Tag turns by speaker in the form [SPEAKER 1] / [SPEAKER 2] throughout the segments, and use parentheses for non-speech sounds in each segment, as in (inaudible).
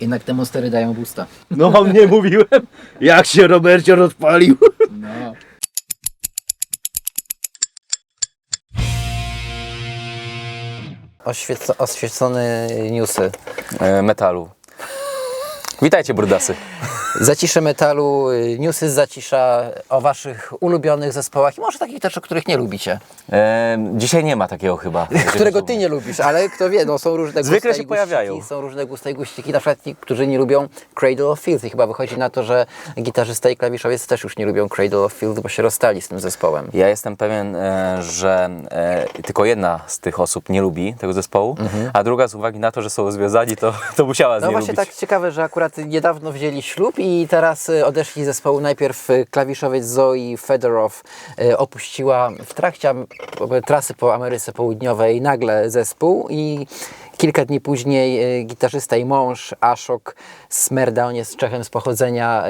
[SPEAKER 1] Jednak te monstery dają busta. (laughs)
[SPEAKER 2] No, nie mówiłem. Jak się Robercio rozpalił.
[SPEAKER 1] No.
[SPEAKER 3] Oświeco, oświecone newsy.
[SPEAKER 4] e, metalu. Witajcie, brudasy.
[SPEAKER 3] Zacisze metalu, y, newsy z zacisza o waszych ulubionych zespołach i może takich też, o których nie lubicie.
[SPEAKER 4] E, dzisiaj nie ma takiego chyba. (laughs)
[SPEAKER 3] Którego ty nie lubisz, ale kto wie, no są różne
[SPEAKER 4] Zwykle
[SPEAKER 3] gusta
[SPEAKER 4] się pojawiają.
[SPEAKER 3] Są różne gusta i guściki, na przykład ci, którzy nie lubią Cradle of Filth i chyba wychodzi na to, że gitarzysta i klawiszowiec też już nie lubią Cradle of Filth, bo się rozstali z tym zespołem.
[SPEAKER 4] Ja jestem pewien, e, że e, tylko jedna z tych osób nie lubi tego zespołu, a druga z uwagi na to, że są związani, to, to musiała z
[SPEAKER 3] No
[SPEAKER 4] nie
[SPEAKER 3] właśnie
[SPEAKER 4] lubić.
[SPEAKER 3] tak ciekawe, że akurat niedawno wzięli ślub i teraz y, odeszli z zespołu. Najpierw y, klawiszowiec Zoe Fedorow y, opuściła w trakcie trasy po Ameryce Południowej nagle zespół i kilka dni później gitarzysta i mąż Ashok Smerda, on jest Czechem z pochodzenia,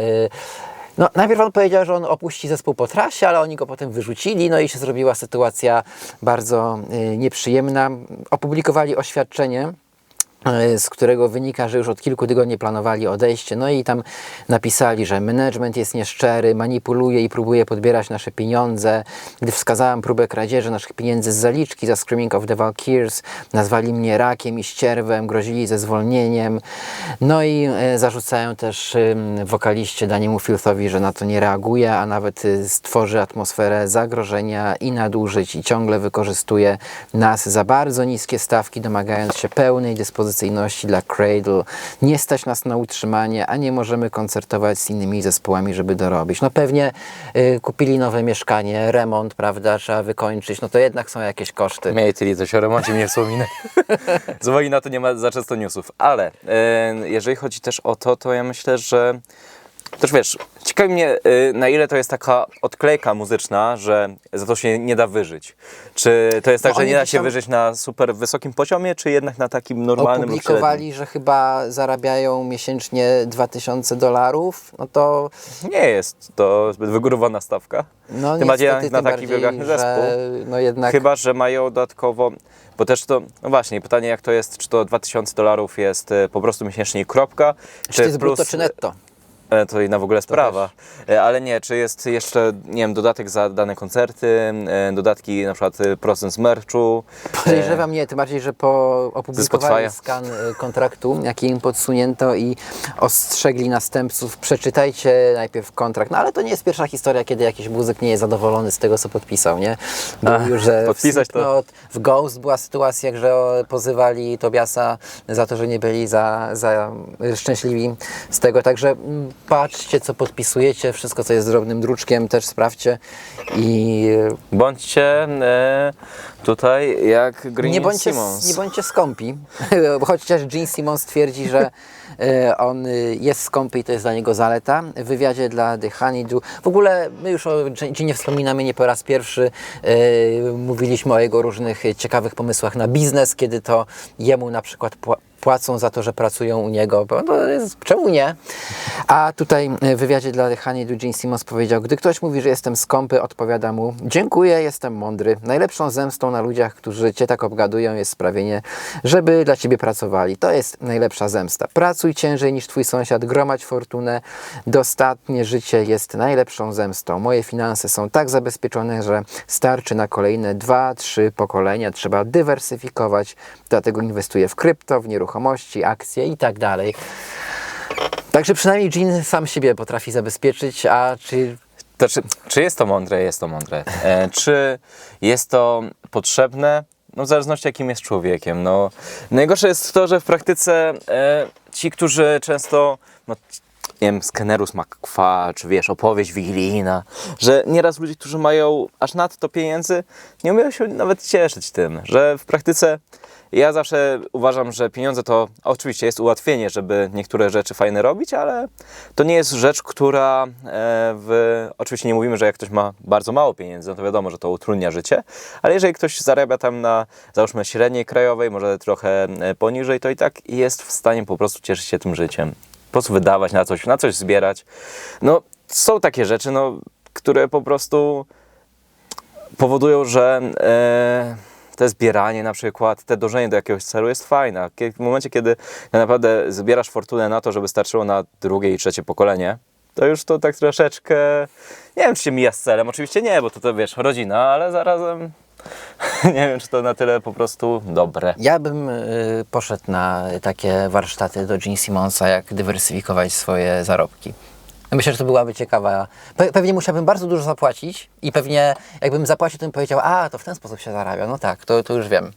[SPEAKER 3] no, najpierw on powiedział, że on opuści zespół po trasie, ale oni go potem wyrzucili, no i się zrobiła sytuacja bardzo y, nieprzyjemna. Opublikowali oświadczenie z którego wynika, że już od kilku tygodni planowali odejście. No i tam napisali, że management jest nieszczery, manipuluje i próbuje podbierać nasze pieniądze. Gdy wskazałem próbę kradzieży naszych pieniędzy z zaliczki za Screaming of the Valkyries, nazwali mnie rakiem i ścierwem, grozili ze zwolnieniem. No i e, zarzucają też wokaliście Daniemu Filthowi, że na to nie reaguje, a nawet y, stworzy atmosferę zagrożenia i nadużyć i ciągle wykorzystuje nas za bardzo niskie stawki, domagając się pełnej dla Cradle. Nie stać nas na utrzymanie, a nie możemy koncertować z innymi zespołami, żeby dorobić. No pewnie y, kupili nowe mieszkanie, remont, prawda, trzeba wykończyć, no to jednak są jakieś koszty.
[SPEAKER 4] Miej tyli coś o remoncie, nie wspominaj. (laughs) Z na to nie ma za często newsów. Ale e, jeżeli chodzi też o to, to ja myślę, że też wiesz, ciekawi mnie e, na ile to jest taka odklejka muzyczna, że za to się nie da wyżyć. Czy to jest tak,
[SPEAKER 3] No
[SPEAKER 4] że nie da się
[SPEAKER 3] tam-
[SPEAKER 4] wyżyć na super wysokim poziomie, czy jednak na takim normalnym?
[SPEAKER 3] Opublikowali, że chyba zarabiają miesięcznie 2000 dolarów, no to
[SPEAKER 4] Nie jest to zbyt wygórowana stawka.
[SPEAKER 3] no
[SPEAKER 4] Tym bardziej
[SPEAKER 3] niestety
[SPEAKER 4] na
[SPEAKER 3] tym
[SPEAKER 4] taki
[SPEAKER 3] bardziej, że,
[SPEAKER 4] zespół.
[SPEAKER 3] No jednak
[SPEAKER 4] Chyba, że mają dodatkowo, bo też to, no właśnie, pytanie jak to jest, czy to 2000 dolarów jest e, po prostu miesięcznie kropka,
[SPEAKER 3] czy to jest brutto, czy netto?
[SPEAKER 4] E, to inna w ogóle sprawa. E, Ale nie, czy jest jeszcze, nie wiem, dodatek za dane koncerty, e, dodatki na przykład procent z merchu.
[SPEAKER 3] Podejrzewam nie, tym bardziej, że po opublikowali
[SPEAKER 4] Spotify'a.
[SPEAKER 3] skan kontraktu, jaki im podsunięto i ostrzegli następców, przeczytajcie najpierw kontrakt. No ale to nie jest pierwsza historia, kiedy jakiś muzyk nie jest zadowolony z tego, co podpisał, nie? Był
[SPEAKER 4] Ach,
[SPEAKER 3] już, że
[SPEAKER 4] podpisać
[SPEAKER 3] w,
[SPEAKER 4] to-
[SPEAKER 3] Slipknot, w Ghost była sytuacja, że pozywali Tobiasa za to, że nie byli za, za szczęśliwi z tego. Także mm, patrzcie, co podpisujecie, wszystko, co jest drobnym druczkiem, też sprawdźcie i y,
[SPEAKER 4] Bądźcie e, tutaj jak Green
[SPEAKER 3] nie bądźcie,
[SPEAKER 4] Simmons.
[SPEAKER 3] nie bądźcie skąpi, (laughs) chociaż Gene Simmons twierdzi, że e, on y, jest skąpy i to jest dla niego zaleta. W wywiadzie dla The Honeydew, w ogóle my już o Gene wspominamy nie po raz pierwszy, e, mówiliśmy o jego różnych e, ciekawych pomysłach na biznes, kiedy to jemu na przykład pła- płacą za to, że pracują u niego, no, jest, czemu nie? A tutaj w wywiadzie dla The Honeydew Gene Simmons powiedział, gdy ktoś mówi, że jestem skąpy, odpowiada mu, dziękuję, jestem mądry. Najlepszą zemstą na ludziach, którzy cię tak obgadują jest sprawienie, żeby dla ciebie pracowali. To jest najlepsza zemsta. Pracuj ciężej niż twój sąsiad, gromadź fortunę. Dostatnie życie jest najlepszą zemstą. Moje finanse są tak zabezpieczone, że starczy na kolejne dwa, trzy pokolenia. Trzeba dywersyfikować, dlatego inwestuję w krypto, w nieruchomości, akcje i tak dalej. Także przynajmniej Jean sam siebie potrafi zabezpieczyć, a czy
[SPEAKER 4] To czy, czy jest to mądre? Jest to mądre. E, czy jest to potrzebne? No w zależności jakim jest człowiekiem. No, najgorsze jest to, że w praktyce e, ci, którzy często, no, nie wiem, Skenerus McQua, czy wiesz, opowieść wigilijna, że nieraz ludzie, którzy mają aż nadto pieniędzy, nie umieją się nawet cieszyć tym, że w praktyce ja zawsze uważam, że pieniądze to oczywiście jest ułatwienie, żeby niektóre rzeczy fajne robić, ale to nie jest rzecz, która e, w. Oczywiście nie mówimy, że jak ktoś ma bardzo mało pieniędzy, no to wiadomo, że to utrudnia życie, ale jeżeli ktoś zarabia tam na załóżmy średniej krajowej, może trochę e, poniżej, to i tak jest w stanie po prostu cieszyć się tym życiem. Po prostu wydawać na coś, na coś zbierać. No, są takie rzeczy, no, które po prostu powodują, że e, te zbieranie na przykład, te dążenie do jakiegoś celu jest fajne. W momencie, kiedy tak naprawdę zbierasz fortunę na to, żeby starczyło na drugie i trzecie pokolenie, to już to tak troszeczkę, nie wiem, czy się mija z celem. Oczywiście nie, bo to, to wiesz, rodzina, ale zarazem (laughs) nie wiem, czy to na tyle po prostu dobre.
[SPEAKER 3] Ja bym y, poszedł na takie warsztaty do Gene Simonsa, jak dywersyfikować swoje zarobki. Myślę, że to byłaby ciekawa. Pe pewnie musiałbym bardzo dużo zapłacić i pewnie jakbym zapłacił, to bym powiedział, a to w ten sposób się zarabia. No tak, to, to już wiem.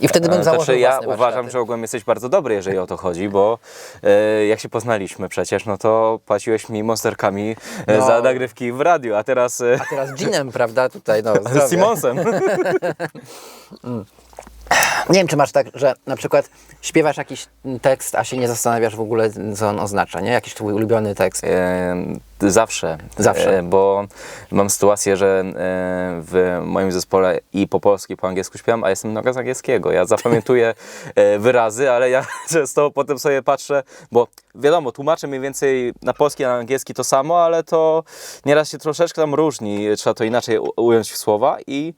[SPEAKER 3] I wtedy bym
[SPEAKER 4] E,
[SPEAKER 3] założył
[SPEAKER 4] Znaczy, ja uważam,
[SPEAKER 3] warsztaty.
[SPEAKER 4] że ogółem jesteś bardzo dobry, jeżeli o to chodzi, bo e, jak się poznaliśmy przecież, no to płaciłeś mi monsterkami e,
[SPEAKER 3] No.
[SPEAKER 4] za nagrywki w radiu, a teraz e,
[SPEAKER 3] A teraz Ginem, prawda, tutaj, no, (laughs)
[SPEAKER 4] z. Simonsem. (laughs) (laughs)
[SPEAKER 3] Nie wiem, czy masz tak, że na przykład śpiewasz jakiś tekst, a się nie zastanawiasz w ogóle, co on oznacza, nie? Jakiś twój ulubiony tekst.
[SPEAKER 4] E, Zawsze.
[SPEAKER 3] Zawsze.
[SPEAKER 4] E, Bo mam sytuację, że e, w moim zespole i po polsku, i po angielsku śpiewam, a jestem noga z angielskiego. Ja zapamiętuję e, wyrazy, ale ja (laughs) często potem sobie patrzę, bo wiadomo, tłumaczę mniej więcej na polski, a na angielski to samo, ale to nieraz się troszeczkę tam różni. Trzeba to inaczej ująć w słowa i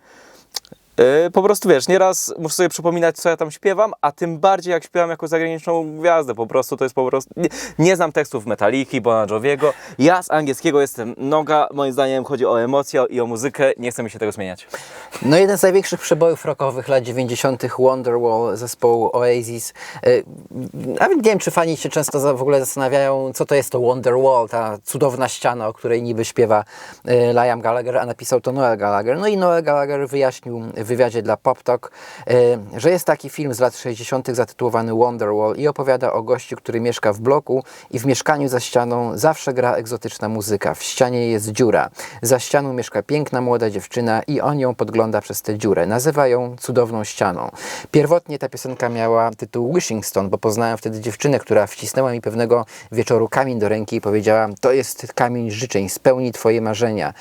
[SPEAKER 4] Yy, po prostu wiesz, nieraz muszę sobie przypominać, co ja tam śpiewam, a tym bardziej jak śpiewam jako zagraniczną gwiazdę. Po prostu to jest po prostu. Nie, nie znam tekstów Metaliki, Bona Joviego. Ja z angielskiego jestem noga. Moim zdaniem chodzi o emocje i o muzykę. Nie chce mi się tego zmieniać.
[SPEAKER 3] No jeden z największych przebojów rockowych lat 90. Wonderwall zespołu Oasis. Y, Nawet nie wiem, czy fani się często w ogóle zastanawiają, co to jest to Wonderwall, ta cudowna ściana, o której niby śpiewa y, Liam Gallagher, a napisał to Noel Gallagher. No i Noel Gallagher wyjaśnił wywiadzie dla Pop Talk, y, że jest taki film z lat 60. zatytułowany Wonderwall i opowiada o gościu, który mieszka w bloku i w mieszkaniu za ścianą zawsze gra egzotyczna muzyka. W ścianie jest dziura. Za ścianą mieszka piękna młoda dziewczyna i on ją podgląda przez tę dziurę. Nazywa ją cudowną ścianą. Pierwotnie ta piosenka miała tytuł Wishing Stone, bo poznałem wtedy dziewczynę, która wcisnęła mi pewnego wieczoru kamień do ręki i powiedziała: To jest kamień życzeń, spełni twoje marzenia.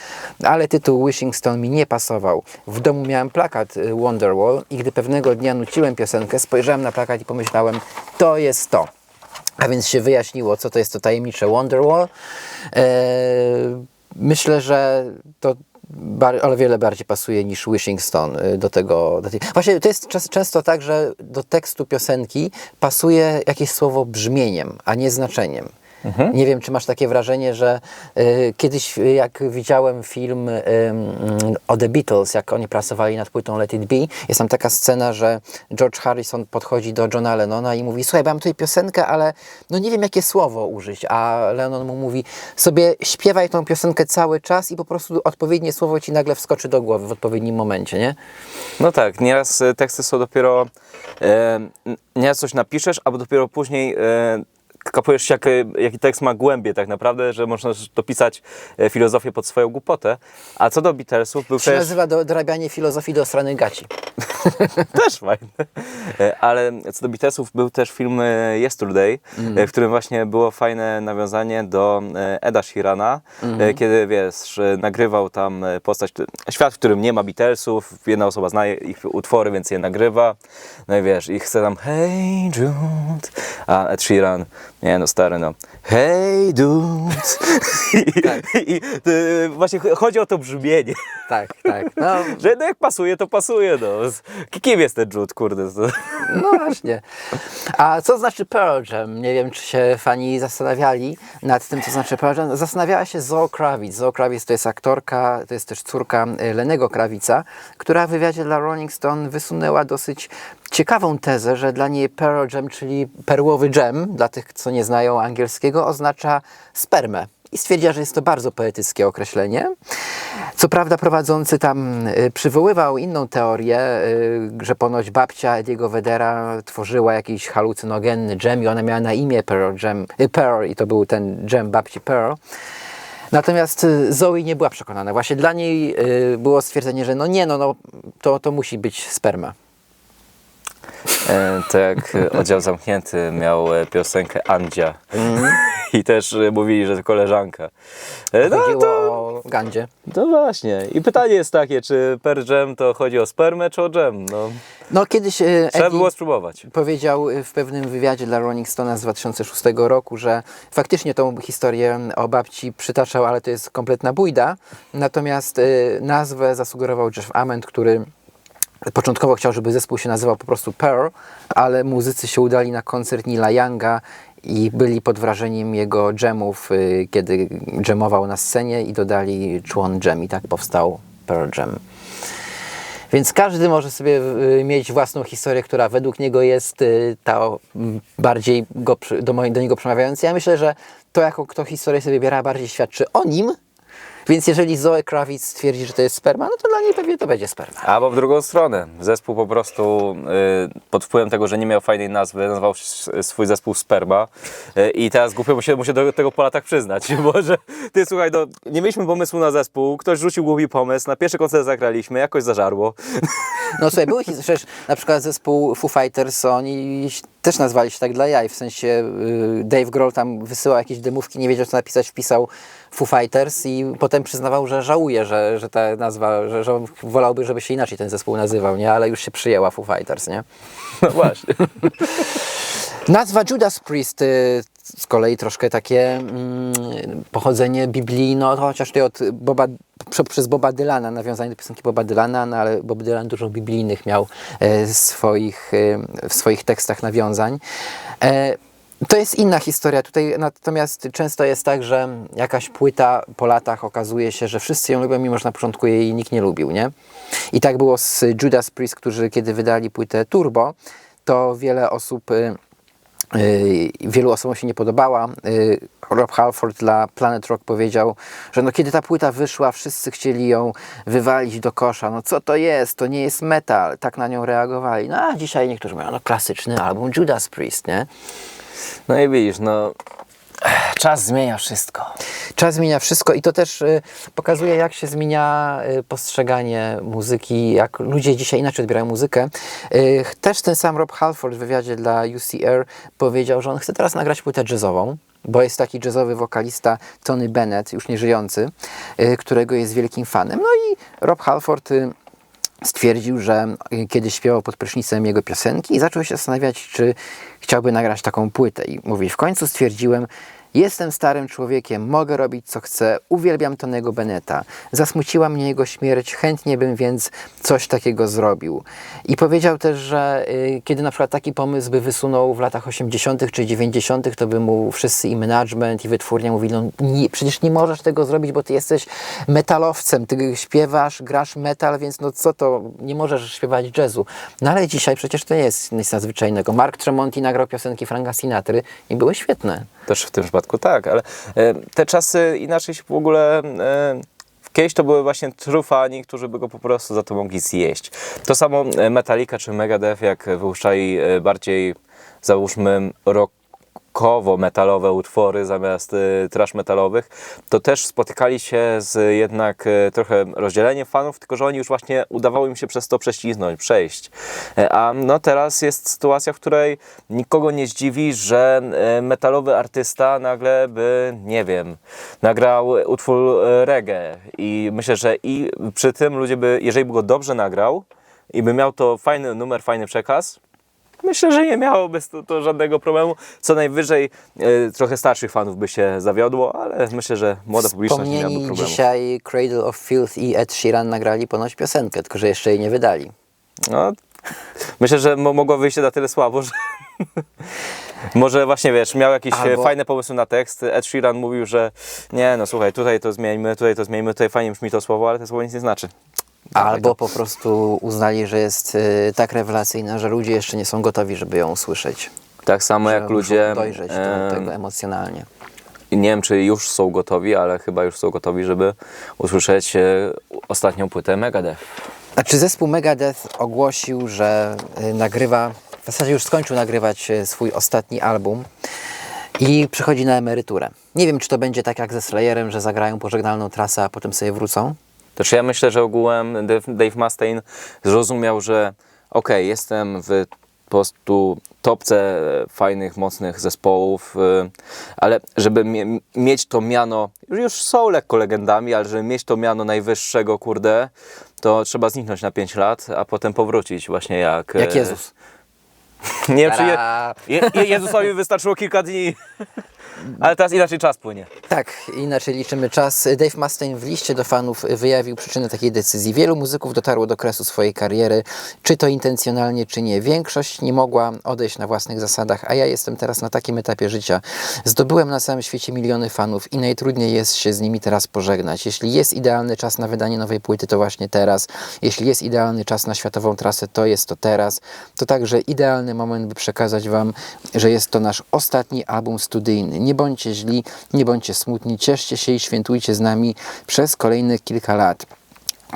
[SPEAKER 3] Ale tytuł Wishing Stone mi nie pasował. W domu miałem plakat y, Wonderwall i gdy pewnego dnia nuciłem piosenkę, spojrzałem na plakat i pomyślałem: To jest to. A więc się wyjaśniło, co to jest to tajemnicze Wonderwall. Eee, myślę, że to o wiele bardziej pasuje niż Wishing Stone y, do tego. Do tej... Właśnie to jest czas, często tak, że do tekstu piosenki pasuje jakieś słowo brzmieniem, a nie znaczeniem. Nie wiem, czy masz takie wrażenie, że y, kiedyś, y, jak widziałem film y, o The Beatles, jak oni pracowali nad płytą Let It Be, jest tam taka scena, że George Harrison podchodzi do Johna Lennona i mówi: Słuchaj, mam tutaj piosenkę, ale no nie wiem, jakie słowo użyć. A Lennon mu mówi: Sobie śpiewaj tą piosenkę cały czas i po prostu odpowiednie słowo ci nagle wskoczy do głowy w odpowiednim momencie, nie?
[SPEAKER 4] No tak, nieraz e, teksty są dopiero. E, nieraz coś napiszesz, albo dopiero później. E, kapujesz się, jak, jaki tekst ma głębię tak naprawdę, że można dopisać e, filozofię pod swoją głupotę. A co do Beatlesów, był
[SPEAKER 3] To się
[SPEAKER 4] też...
[SPEAKER 3] nazywa do, dorabianie filozofii do strony gaci. (laughs)
[SPEAKER 4] też fajne. E, Ale co do Beatlesów, był też film e, Yesterday, e, w którym właśnie było fajne nawiązanie do e, Eda Sheerana, e, kiedy wiesz, e, nagrywał tam e, postać, świat, w którym nie ma Beatlesów, jedna osoba zna ich utwory, więc je nagrywa. No i wiesz, i chce tam Hey Jude, a Ed Sheeran, nie no stary no, Hey Dude. (laughs) I, i, e, właśnie chodzi o to brzmienie.
[SPEAKER 3] Tak, tak. No, (laughs)
[SPEAKER 4] Że no jak pasuje, to pasuje, no. Kim jest ten Jude, kurde? (laughs)
[SPEAKER 3] No właśnie. A co znaczy Pearl Jam? Nie wiem, czy się fani zastanawiali nad tym, co znaczy Pearl Jam. Zastanawiała się Zoe Kravitz. Zoe Kravitz to jest aktorka, to jest też córka e, Lenego Krawica, która w wywiadzie dla Rolling Stone wysunęła dosyć ciekawą tezę, że dla niej Pearl Jam, czyli perłowy dżem, dla tych, co nie znają angielskiego, oznacza spermę. I stwierdziła, że jest to bardzo poetyckie określenie. Co prawda prowadzący tam y, przywoływał inną teorię, y, że ponoć babcia Ediego Vedera tworzyła jakiś halucynogenny dżem i ona miała na imię Pearl, dżem, y, Pearl i to był ten dżem babci Pearl. Natomiast Zoe nie była przekonana. Właśnie dla niej było stwierdzenie, że no nie, no, no to, to musi być sperma.
[SPEAKER 4] E, to jak oddział zamknięty miał e, piosenkę Andzia. I też e, mówili, że to koleżanka. No
[SPEAKER 3] Chodziło
[SPEAKER 4] to,
[SPEAKER 3] o gandzie.
[SPEAKER 4] no właśnie. I pytanie jest takie, czy per dżem to chodzi o spermę, czy o dżem? No,
[SPEAKER 3] No kiedyś
[SPEAKER 4] trzeba
[SPEAKER 3] Eddie-
[SPEAKER 4] było spróbować.
[SPEAKER 3] powiedział w pewnym wywiadzie dla Rolling Stone'a z 2006 roku, że faktycznie tą historię o babci przytaczał, ale to jest kompletna bójda. Natomiast nazwę zasugerował Jeff Ament, który Początkowo chciał, żeby zespół się nazywał po prostu Pearl, ale muzycy się udali na koncert Nila Younga i byli pod wrażeniem jego dżemów, y, kiedy dżemował na scenie i dodali człon dżem i tak powstał Pearl Jam. Więc każdy może sobie y, mieć własną historię, która według niego jest y, ta o, m, bardziej go, do, do niego przemawiająca. Ja myślę, że to, jaką kto historię sobie wybiera, bardziej świadczy o nim. Więc jeżeli Zoe Kravitz stwierdzi, że to jest sperma, no to dla niej pewnie to będzie sperma.
[SPEAKER 4] Albo w drugą stronę. Zespół po prostu y, pod wpływem tego, że nie miał fajnej nazwy, nazwał swój zespół Sperma y, i teraz głupio mu się, mu się do tego po latach przyznać, (laughs) bo że ty słuchaj, no, nie mieliśmy pomysłu na zespół, ktoś rzucił głupi pomysł, na pierwszy koncert zagraliśmy, jakoś zażarło.
[SPEAKER 3] No słuchaj, były przecież na przykład zespół Foo Fighters, oni też nazwali się tak dla jaj, w sensie y, Dave Grohl tam wysyłał jakieś demówki, nie wiedział co napisać, wpisał Foo Fighters i potem przyznawał, że żałuje, że, że ta nazwa, że, że wolałby, żeby się inaczej ten zespół nazywał, nie? Ale już się przyjęła Foo Fighters, nie?
[SPEAKER 4] No właśnie. (laughs)
[SPEAKER 3] Nazwa Judas Priest y, z kolei troszkę takie mm, pochodzenie biblijno, chociaż tutaj od Boba, prze- przez Boba Dylana, nawiązanie do piosenki Boba Dylana, no ale Bob Dylan dużo biblijnych miał e, swoich, e, w swoich tekstach nawiązań. E, to jest inna historia. Tutaj natomiast często jest tak, że jakaś płyta po latach okazuje się, że wszyscy ją lubią, mimo że na początku jej nikt nie lubił, nie? I tak było z Judas Priest, którzy kiedy wydali płytę Turbo, to wiele osób y, wielu osobom się nie podobała. Y, Rob Halford dla Planet Rock powiedział, że no kiedy ta płyta wyszła, wszyscy chcieli ją wywalić do kosza. No co to jest? To nie jest metal. Tak na nią reagowali. No a dzisiaj niektórzy mówią, no klasyczny album Judas Priest, nie?
[SPEAKER 4] No i widzisz, no czas zmienia wszystko.
[SPEAKER 3] Czas zmienia wszystko i to też y, pokazuje, jak się zmienia y, postrzeganie muzyki, jak ludzie dzisiaj inaczej odbierają muzykę. Y, też ten sam Rob Halford w wywiadzie dla UCR powiedział, że on chce teraz nagrać płytę jazzową, bo jest taki jazzowy wokalista Tony Bennett, już nieżyjący, którego jest wielkim fanem. No i Rob Halford stwierdził, że kiedy śpiewał pod prysznicem jego piosenki, zaczął się zastanawiać, czy chciałby nagrać taką płytę. I mówi, w końcu stwierdziłem, jestem starym człowiekiem, mogę robić co chcę, uwielbiam Tonego Beneta. Zasmuciła mnie jego śmierć, chętnie bym więc coś takiego zrobił. I powiedział też, że y, kiedy na przykład taki pomysł by wysunął w latach 80. czy 90., to by mu wszyscy i management, i wytwórnia mówili, no nie, przecież nie możesz tego zrobić, bo ty jesteś metalowcem, ty śpiewasz, grasz metal, więc no co to, nie możesz śpiewać jazzu. No ale dzisiaj przecież to nie jest nic nadzwyczajnego. Mark Tremonti nagrał piosenki Franka Sinatry i były świetne.
[SPEAKER 4] Też w tym przypadku tak, ale e, te czasy inaczej się w ogóle. E, Kiedyś to były właśnie true fani, którzy by go po prostu za to mogli zjeść. To samo e, Metallica czy Megadeth, jak wypuszczali bardziej, załóżmy, rockowo-metalowe utwory zamiast e, trash metalowych, to też spotykali się z jednak e, trochę rozdzieleniem fanów, tylko że oni już właśnie udawało im się przez to prześliznąć, przejść. E, A no teraz jest sytuacja, w której nikogo nie zdziwi, że e, metalowy artysta nagle by, nie wiem, nagrał utwór e, reggae i myślę, że i przy tym ludzie by, jeżeli by go dobrze nagrał i by miał to fajny numer, fajny przekaz, Myślę, że nie miałoby to, to żadnego problemu. Co najwyżej e, trochę starszych fanów by się zawiodło, ale myślę, że młoda publiczność nie miałaby problemu.
[SPEAKER 3] dzisiaj Cradle of Filth i Ed Sheeran nagrali ponoć piosenkę, tylko że jeszcze jej nie wydali.
[SPEAKER 4] No, myślę, że mo- mogło wyjść na tyle słabo, że (laughs) może właśnie wiesz, miał jakieś
[SPEAKER 3] Albo-
[SPEAKER 4] Albo... fajne pomysły na tekst. Ed Sheeran mówił, że nie, no słuchaj, tutaj to zmieńmy, tutaj to zmieńmy, tutaj fajnie brzmi to słowo, ale to słowo nic nie znaczy.
[SPEAKER 3] Albo po prostu uznali, że jest y, tak rewelacyjna, że ludzie jeszcze nie są gotowi, żeby ją usłyszeć.
[SPEAKER 4] Tak samo
[SPEAKER 3] Że
[SPEAKER 4] jak
[SPEAKER 3] muszą
[SPEAKER 4] ludzie.
[SPEAKER 3] dojrzeć do
[SPEAKER 4] em,
[SPEAKER 3] tego emocjonalnie.
[SPEAKER 4] nie wiem, czy już są gotowi, ale chyba już są gotowi, żeby usłyszeć e, ostatnią płytę Megadeth.
[SPEAKER 3] Znaczy zespół Megadeth ogłosił, że y, nagrywa, w zasadzie już skończył nagrywać y, swój ostatni album i przechodzi na emeryturę. Nie wiem, czy to będzie tak jak ze Slayerem, że zagrają pożegnalną trasę, a potem sobie wrócą.
[SPEAKER 4] Też ja myślę, że ogółem Dave, Mustaine zrozumiał, że okej, jestem w po prostu topce fajnych, mocnych zespołów, y, ale żeby mie- mieć to miano, już są lekko legendami, ale żeby mieć to miano najwyższego, kurde, to trzeba zniknąć na 5 lat, a potem powrócić właśnie jak...
[SPEAKER 3] Jak
[SPEAKER 4] e,
[SPEAKER 3] Jezus.
[SPEAKER 4] Nie wiem, czy je, Je- Jezusowi wystarczyło kilka dni. Ale teraz inaczej czas płynie.
[SPEAKER 3] Tak, inaczej liczymy czas. Dave Mustaine w liście do fanów wyjawił przyczynę takiej decyzji. Wielu muzyków dotarło do kresu swojej kariery, czy to intencjonalnie, czy nie. Większość nie mogła odejść na własnych zasadach, a ja jestem teraz na takim etapie życia. Zdobyłem na całym świecie miliony fanów i najtrudniej jest się z nimi teraz pożegnać. Jeśli jest idealny czas na wydanie nowej płyty, to właśnie teraz. Jeśli jest idealny czas na światową trasę, to jest to teraz. To także idealny moment, by przekazać Wam, że jest to nasz ostatni album studyjny. Nie bądźcie źli, nie bądźcie smutni, cieszcie się i świętujcie z nami przez kolejnych kilka lat.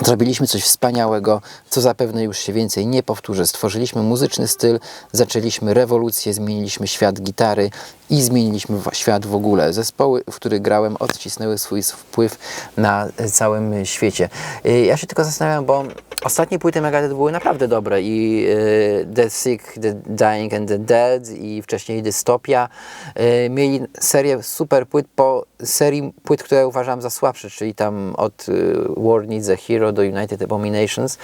[SPEAKER 3] Zrobiliśmy coś wspaniałego, co zapewne już się więcej nie powtórzy. Stworzyliśmy muzyczny styl, zaczęliśmy rewolucję, zmieniliśmy świat gitary i zmieniliśmy świat w ogóle. Zespoły, w których grałem, odcisnęły swój wpływ na całym świecie. Y, Ja się tylko zastanawiam, bo ostatnie płyty Megadeth były naprawdę dobre i y, The Sick, The Dying and the Dead i wcześniej Dystopia. Y, Mieli serię super płyt po serii płyt, które uważam za słabsze, czyli tam od y, War Needs a Hero do United Abominations.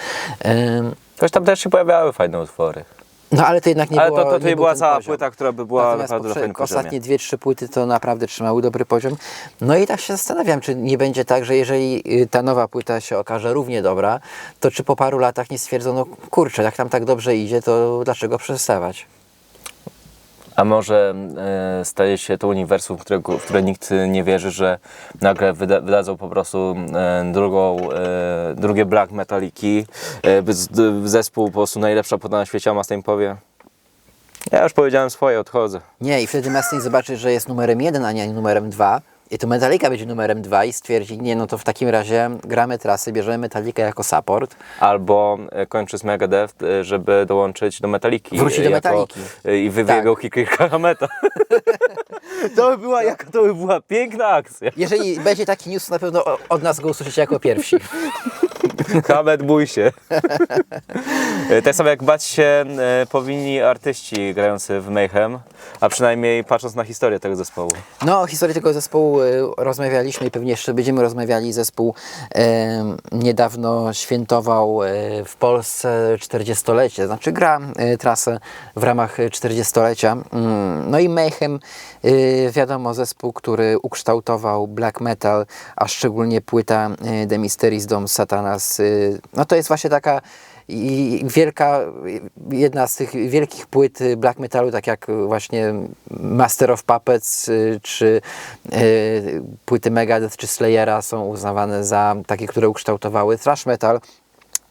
[SPEAKER 3] Ym,
[SPEAKER 4] Choć tam też się pojawiały fajne utwory.
[SPEAKER 3] No ale to jednak nie
[SPEAKER 4] Ale
[SPEAKER 3] było
[SPEAKER 4] to, to, to nie
[SPEAKER 3] był
[SPEAKER 4] była cała
[SPEAKER 3] poziom.
[SPEAKER 4] płyta, która by była
[SPEAKER 3] Natomiast
[SPEAKER 4] naprawdę na
[SPEAKER 3] poprze-
[SPEAKER 4] fajnym poziomie.
[SPEAKER 3] ostatnie dwie, trzy płyty to naprawdę trzymały dobry poziom. No i tak się zastanawiam, czy nie będzie tak, że jeżeli y, ta nowa płyta się okaże równie dobra, to czy po paru latach nie stwierdzono, kurczę, jak tam tak dobrze idzie, to dlaczego przestawać?
[SPEAKER 4] A może e, staje się to uniwersum, w, którego, w które nikt nie wierzy, że nagle wyda, wydadzą po prostu e, drugą, e, drugie Black Metaliki, e, z- zespół po prostu najlepsza płyta na świecie, a Mustaine powie ja już powiedziałem swoje, odchodzę.
[SPEAKER 3] Nie, i wtedy Mustaine zobaczy, że jest numerem jeden, a nie numerem dwa. I to Metallica będzie numerem dwa i stwierdzi, nie, no to w takim razie gramy trasy, bierzemy Metallica jako support.
[SPEAKER 4] Albo e, kończy z Megadeth, e, żeby dołączyć do Metaliki.
[SPEAKER 3] Wróci
[SPEAKER 4] e,
[SPEAKER 3] do
[SPEAKER 4] jako-
[SPEAKER 3] Metaliki.
[SPEAKER 4] e, I wybiegał tak. kilka meta. (laughs) to by była, to by była piękna akcja.
[SPEAKER 3] Jeżeli będzie taki news, to na pewno od nas go usłyszycie jako pierwsi. (laughs) (laughs)
[SPEAKER 4] Hamet, bój się. E, tak samo jak bać się e, powinni artyści grający w Mayhem, a przynajmniej patrząc na historię tego zespołu.
[SPEAKER 3] No, o historii tego zespołu y, rozmawialiśmy i pewnie jeszcze będziemy rozmawiali. Zespół niedawno świętował e, w Polsce 40-lecie, znaczy gra e, trasę w ramach 40-lecia. Mm, No i Mayhem, wiadomo, zespół, który ukształtował black metal, a szczególnie płyta e, The Mysteries Dom Satanas. Y, No to jest właśnie taka i wielka, jedna z tych wielkich płyt black metalu, tak jak właśnie Master of Puppets, y, czy y, płyty Megadeth, czy Slayera są uznawane za takie, które ukształtowały thrash metal.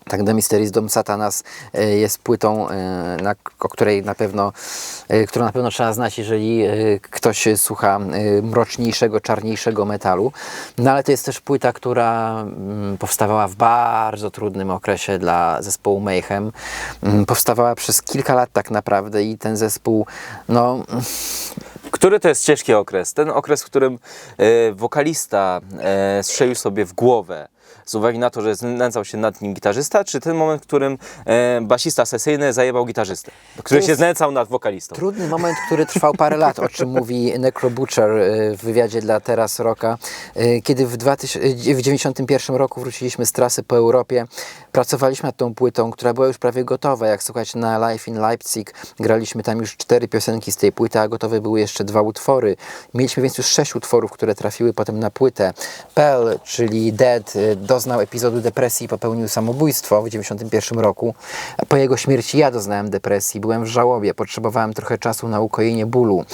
[SPEAKER 3] Tak, The Mysteries Dom Satanas y, jest płytą, y, na, o której na pewno, y, którą na pewno trzeba znać, jeżeli ktoś słucha mroczniejszego, czarniejszego metalu. No ale to jest też płyta, która mm, powstawała w bardzo trudnym okresie dla zespołu Mayhem. Mm, Powstawała przez kilka lat tak naprawdę i ten zespół, no
[SPEAKER 4] Który to jest ciężki okres? Ten okres, w którym e, wokalista e, strzelił sobie w głowę z uwagi na to, że znęcał się nad nim gitarzysta, czy ten moment, w którym e, basista sesyjny zajebał gitarzystę, który się znęcał nad wokalistą?
[SPEAKER 3] Trudny moment, który trwał parę lat, o czym mówi Necro Butcher y, w wywiadzie dla Teraz Rocka. Y, Kiedy w 1991 roku wróciliśmy z trasy po Europie, pracowaliśmy nad tą płytą, która była już prawie gotowa. Jak słuchać na Live in Leipzig, graliśmy tam już cztery piosenki z tej płyty, a gotowe były jeszcze dwa utwory. Mieliśmy więc już sześć utworów, które trafiły potem na płytę. Pell, czyli Dead, y, doznał epizodu depresji i popełnił samobójstwo w 1991 roku. Po jego śmierci ja doznałem depresji, byłem w żałobie, potrzebowałem trochę czasu na ukojenie bólu.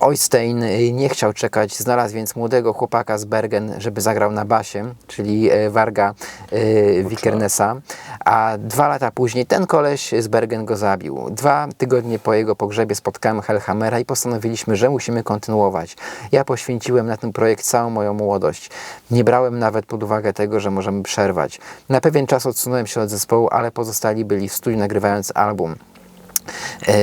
[SPEAKER 3] Oystein y, nie chciał czekać, znalazł więc młodego chłopaka z Bergen, żeby zagrał na basie, czyli e, Warga y, Wikernesa, a dwa lata później ten koleś z Bergen go zabił. Dwa tygodnie po jego pogrzebie spotkałem Hellhammera i postanowiliśmy, że musimy kontynuować. Ja poświęciłem na ten projekt całą moją młodość. Nie brałem nawet pod uwagę tego, że możemy przerwać. Na pewien czas odsunąłem się od zespołu, ale pozostali byli w studiu nagrywając album. E,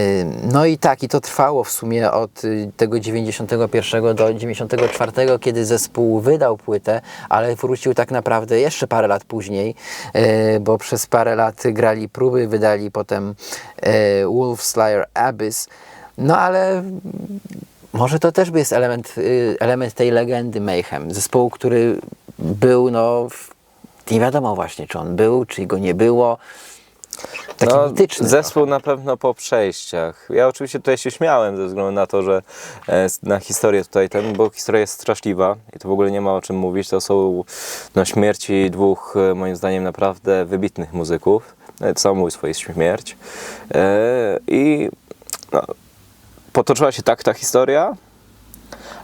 [SPEAKER 3] No i tak, i to trwało w sumie od y, tego 91 do 94, kiedy zespół wydał płytę, ale wrócił tak naprawdę jeszcze parę lat później, e, bo przez parę lat grali próby, wydali potem e, Wolf Slayer Abyss. No ale może to też jest element, y, element tej legendy Mayhem, zespołu, który był, no, w- nie wiadomo właśnie, czy on był, czy go nie było. Taki
[SPEAKER 4] no,
[SPEAKER 3] mityczny.
[SPEAKER 4] Zespół na pewno po przejściach. Ja oczywiście tutaj się śmiałem ze względu na to, że e, na historię tutaj ten, bo historia jest straszliwa i to w ogóle nie ma o czym mówić. To są no, śmierci dwóch e, moim zdaniem naprawdę wybitnych muzyków. Nawet samobójstwo jest śmierć. E, I no, potoczyła się tak ta historia,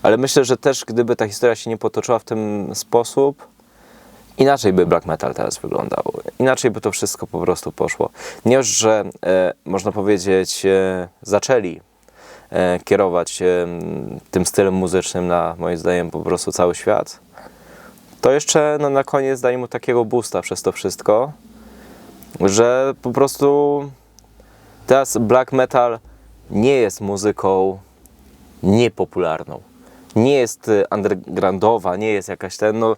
[SPEAKER 4] ale myślę, że też gdyby ta historia się nie potoczyła w ten sposób, inaczej by black metal teraz wyglądał. Inaczej by to wszystko po prostu poszło. Nie już, że e, można powiedzieć, e, zaczęli e, kierować e, tym stylem muzycznym na moim zdaniem po prostu cały świat, to jeszcze no, na koniec dali mu takiego boosta przez to wszystko, że po prostu teraz black metal nie jest muzyką niepopularną. Nie jest y, undergroundowa, nie jest jakaś ten, no,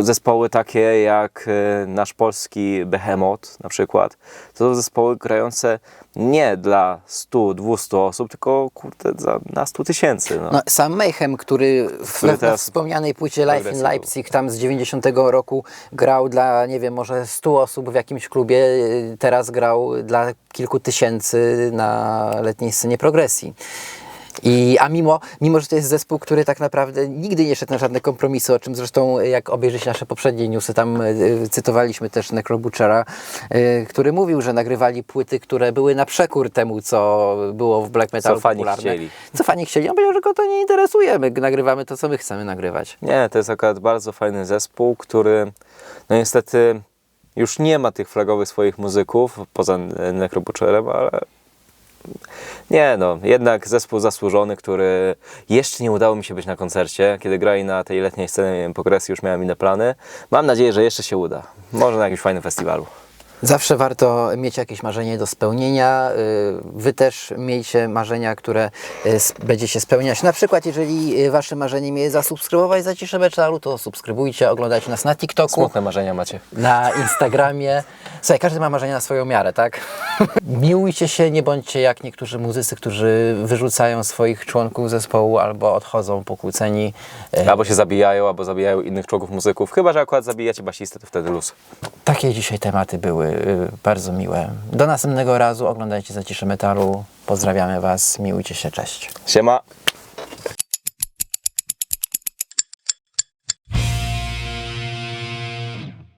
[SPEAKER 4] zespoły takie jak y, nasz polski Behemoth na przykład, to są zespoły grające nie dla 100-200 osób, tylko kurde za, na 100 tysięcy. No.
[SPEAKER 3] No, sam Mayhem, który w, na, wspomnianej płycie Life in. Leipzig tam z 90 roku grał dla, nie wiem, może 100 osób w jakimś klubie, y, teraz grał dla kilku tysięcy na letniej scenie progresji. I, a mimo, mimo, że to jest zespół, który tak naprawdę nigdy nie szedł na żadne kompromisy, o czym zresztą jak obejrzycie nasze poprzednie newsy, tam y, y, cytowaliśmy też Necrobuchera, y, który mówił, że nagrywali płyty, które były na przekór temu, co było w black metalu
[SPEAKER 4] Co fani
[SPEAKER 3] popularne.
[SPEAKER 4] chcieli.
[SPEAKER 3] Co fani chcieli? On powiedział, że go to nie interesuje, my nagrywamy to, co my chcemy nagrywać.
[SPEAKER 4] Nie, to jest akurat bardzo fajny zespół, który no niestety już nie ma tych flagowych swoich muzyków, poza Necrobucherem, ale nie no, jednak zespół zasłużony, który jeszcze nie udało mi się być na koncercie, kiedy grali na tej letniej scenie progresji, już miałem inne plany. Mam nadzieję, że jeszcze się uda. Może na jakimś fajnym festiwalu.
[SPEAKER 3] Zawsze warto mieć jakieś marzenie do spełnienia. y, Wy też miejcie marzenia, które y, s- będzie się spełniać. Na przykład, jeżeli y, Waszym marzeniem jest zasubskrybować Zaciszę Meczalu, to subskrybujcie, oglądajcie nas na TikToku,
[SPEAKER 4] Smutne marzenia macie.
[SPEAKER 3] na Instagramie. Słuchaj, każdy ma marzenia na swoją miarę, tak? (laughs) Miłujcie się, nie bądźcie jak niektórzy muzycy, którzy wyrzucają swoich członków zespołu albo odchodzą pokłóceni.
[SPEAKER 4] Albo się zabijają, albo zabijają innych członków muzyków. Chyba, że akurat zabijacie basistę, to wtedy luz.
[SPEAKER 3] Takie dzisiaj tematy były bardzo miłe. Do następnego razu oglądajcie Zaciszę Metalu. Pozdrawiamy Was, miłujcie się, cześć.
[SPEAKER 4] Siema!